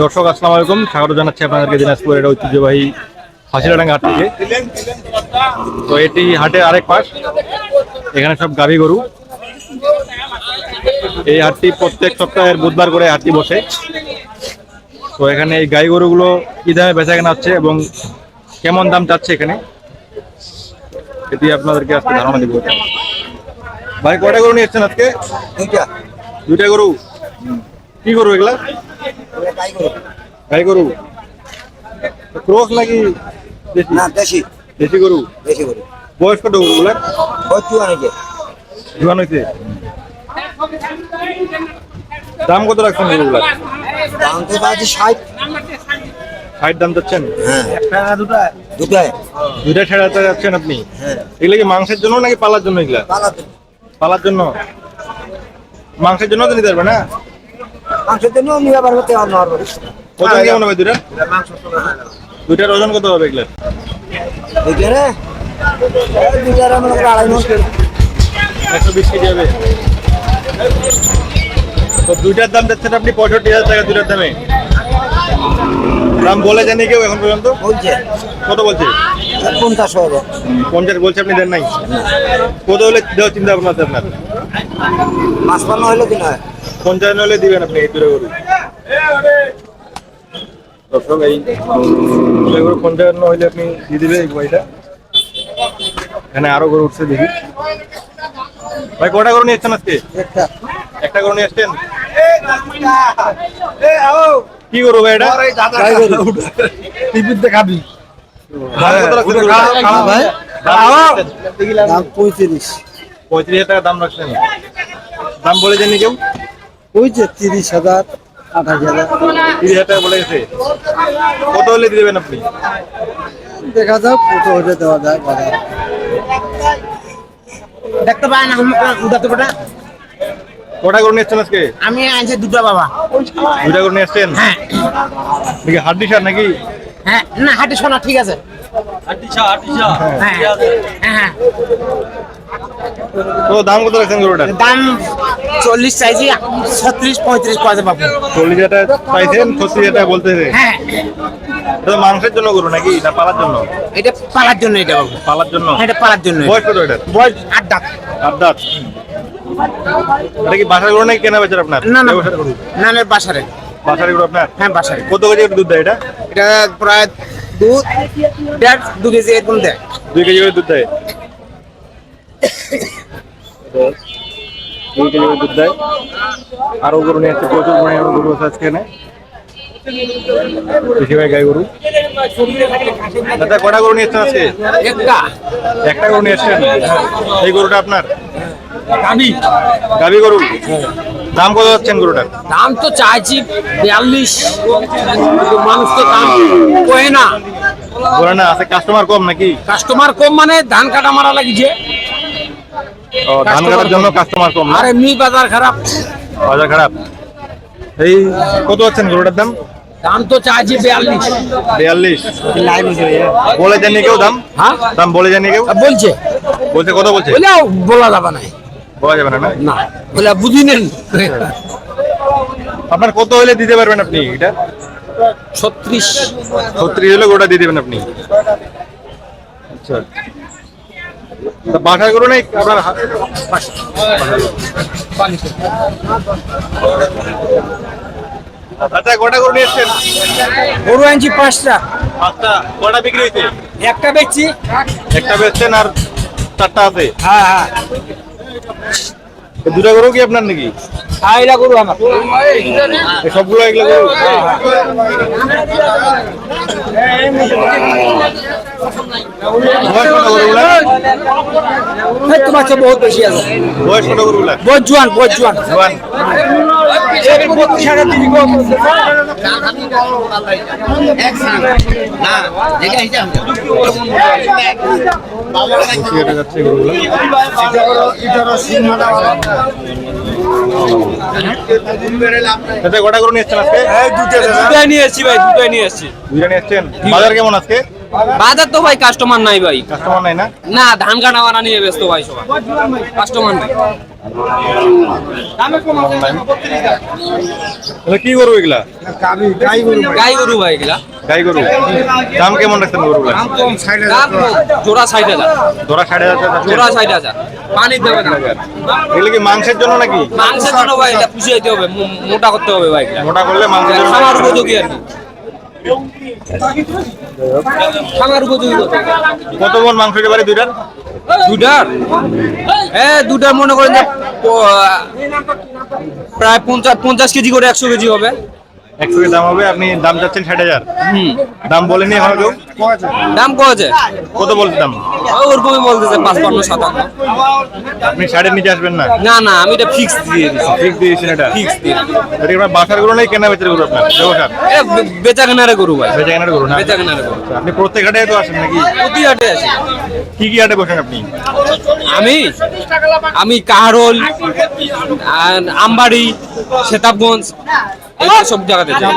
দর্শক আসসালামু আলাইকুম। স্বাগত জানাচ্ছি আপনাদেরকে দিনাজপুরের ঐতিহ্যবাহী হাসিরাডাঙ্গা হাট। থেকে তো এটি হাটের আরেক পাশ। এখানে সব গাভী গরু। এই হাটটি প্রত্যেক সপ্তাহের বুধবার করে হাটটি বসে। তো এখানে এই গাই গরুগুলো কি দামে বেচা কেনা হচ্ছে এবং কেমন দাম চাচ্ছে এখানে? এটি আপনাদেরকে আজকে ধারণা দিব। ভাই কয়টা গরু নিয়ে এসছেন আজকে? দুইটা। গরু? কি গরু এগুলা? গাই গরু ক্রস নাকি না দেশি দেশি গরু দেশি করে বয়স কত গরুগুলা হচ্ছে অনেকে জোয়ান হয়েছে দাম কত রাখছেন গরুগুলা দাম তো পাচ্ছি ষাট ষাট দাম যাচ্ছেন হ্যাঁ দুটায় দুটায় দুইটা ছেড়াতে যাচ্ছেন আপনি? হ্যাঁ এগুলা কি মাংসের জন্য নাকি পালার জন্য এগুলা পালাতে পালার জন্য? মাংসের জন্য তো নিতে পারবে না? মাংসের জন্য নিয়ে পারব তেমন নেওয়ার পরে ওজন কেমন হবে মাংস দুইটার ওজন কত হবে এগুলা দুইটা দুইটার মনে করো আড়াই একশো বিশ কেজি হবে। তো দুইটার দাম যাচ্ছেন আপনি পঁয়ষট্টি হাজার টাকা দুইটার দামে। দাম বলে জানি কেউ এখন পর্যন্ত? বলছে। কত বলছে? পঞ্চাশ হাজার পঞ্চাশ বলছে আপনি দেন নাই? কত হলে দেওয়ার চিন্তা ভাবনা আছে আপনার? মাছ পান্ন হইল কি নয় পঞ্চান্ন হলে দিবেন আপনি এই দূরে গরু দর্শক এই দূরে গরু পঞ্চান্ন হলে আপনি দিয়ে দিবে এই বইটা। এখানে আরও গরু উঠছে দেখি। ভাই কটা গরু নিয়ে এসছেন আজকে? একটা। একটা গরু নিয়ে এসছেন? কি গরু ভাই এটা। টিভিতে খাবি? দাম পঁয়ত্রিশ। পঁয়ত্রিশ হাজার টাকা দাম রাখছেন। দাম বলে জানি কেউ? ওইছে তিরিশ হাজার আঠাশ হাজার। তিরিশ হাজার টাকা বলে গেছে। কত হলে দিয়ে দেবেন আপনি? দেখা যাক কত হলে দেওয়া যায় বাজার। দেখতে পাই না উঠাতে পারে কটা গরু নিয়ে আজকে? আমি আনছি দুটো বাবা। দুইটা গরু নিয়ে এসছেন? হ্যাঁ। হাড্ডি সার নাকি? হ্যাঁ না হাটে শোনা ঠিক আছে। হ্যাঁ হ্যাঁ হ্যাঁ। তো দাম কত রাখছেন গরুটার? দাম চল্লিশ চাইছি ছত্রিশ পঁয়ত্রিশ কয়তে পাবো চল্লিশ হাজার টাকা চাইছেন ছত্রিশ হাজার টাকা বলতেছে। হ্যাঁ। এটা মাংসের জন্য গরু নাকি? না পালার জন্য? এটা পালার জন্য এটা পালার জন্য? হ্যাঁ, এটা পালার জন্য। বয়স কত এটার? বয়স আট দাঁত। আট দাঁত। এটা কি বাসার গরু নাকি কেনা বেচার আপনার? না না। না না বাসারে। বাসার গরু আপনার? হ্যাঁ বাসারে। কত কেজি দুধ দেয় এটা? এটা প্রায় দুধ দেড় দু কেজি এরকম দেয়। দুই কেজি করে দুধ দেয়। দুই কেজি দুধ দেয় আরও গরু নিয়ে আসছে প্রচুর পরিমাণে গরু আছে আজকে এখানে বেশিরভাগ গাই গরু দাদা কটা গরু নিয়ে এসছেন আজকে একটা একটা গরু নিয়ে এসছেন এই গরুটা আপনার গাবি গাভী গরু দাম কত যাচ্ছেন গরুটার দাম তো চাইছি বিয়াল্লিশ মানুষ তো দাম কয়ে না? বলে না আছে কাস্টমার কম নাকি? কাস্টমার কম মানে ধান কাটা মারা লাগিছে। ও, ধান কাটার জন্য কাস্টমার কম আর এমনি বাজার খারাপ। বাজার খারাপ? এই কত যাচ্ছেন গরুটার দাম? দাম তো চাইছি বিয়াল্লিশ। বিয়াল্লিশ। বলে জানি কেউ দাম? হ্যাঁ? দাম বলে জানি কেউ? বলছে। বলছে কত বলছে? বলে বলা যাবে না। বলা যাবে না না? না বলে বুঝি নেন। আপনার কত হলে দিতে পারবেন আপনি এটা? ছত্রিশ। ছত্রিশ হলে গোটা দিয়ে দেবেন আপনি। আচ্ছা। গরু আপনার আচ্ছা গোটা গরু নিয়ে এসছেন? গরু আনছি পাঁচটা। পাঁচটা। কটা বিক্রি হয়েছে? একটা বেচছি। একটা বেচছেন আর চারটা আছে? হ্যাঁ হ্যাঁ। দুটা গরু কি আপনার নাকি? হ্যাঁ এটা গরু আমার। সবগুলো এগুলো গরু? বয়স কত গরুগুলা? এই তোমার চেয়ে বহুত বেশি আছে। বহুত জোয়ান বহুত জোয়ান। কটা গরু নিয়ে এসছেন আজকে? দুটাই নিয়ে এসছি ভাই দুটাই নিয়ে এসছি। দুইটা নিয়ে এসছেন? বাজার কেমন আজকে? বাজার তো ভাই কাস্টমার নাই ভাই। কাস্টমার নাই না? না ধান কাটা মারা নিয়ে ব্যস্ত ভাই সবাই। কাস্টমার নাই। কি করব এগুলা? গাই গরু। ভাই এগুলা। গাই গরু। দাম কেমন রাখছেন গরুগুলা? দাম জোড়া ষাট হাজার। ধরা সাড়ে হাজার টাকা যাচ্ছে। জোড়া ষাট হাজার। পানির দেবে না এগুলো কি মাংসের জন্য নাকি? মাংসের জন্য ভাই এটা পুষিয়ে হবে। মোটা করতে হবে ভাই মোটা করলে মাংসের জন্য। উপযোগী আর কি। কত মন মাংস হতে পারে দুইটার? দুইটার? হ্যাঁ দুটার মনে করেন যে প্রায় পঞ্চাশ পঞ্চাশ কেজি করে একশো কেজি হবে। একশো দাম হবে আপনি দাম চাচ্ছেন ষাট হাজার। দাম বলেনি এখনও কেউ? দাম কত কত বলছে দাম? ওরকমই বলতেছে পাঁচপান্ন সাতান্ন। আপনি ষাটের নিচে আসবেন না? না না আমি এটা ফিক্স দিয়ে দিচ্ছি ঠিক দিয়েছেন এটা? ফিক্স দিয়ে এটা আপনার বাসার গরু নেই কেনা বেচার গরু আপনার? ব্যবসার? এ বে- বেচা কেনারে গরু ভাই। বেচা কেনার গরু না? বেচা কেনারে গরু আপনি প্রত্যেক হাটে তো আসেন নাকি? প্রতি হাটে আছে কি কি হাটে বসেন আপনি? আমি? আমি কাহারোল আর আমবাড়ি সেতাবগঞ্জ সব জায়গাতে যান।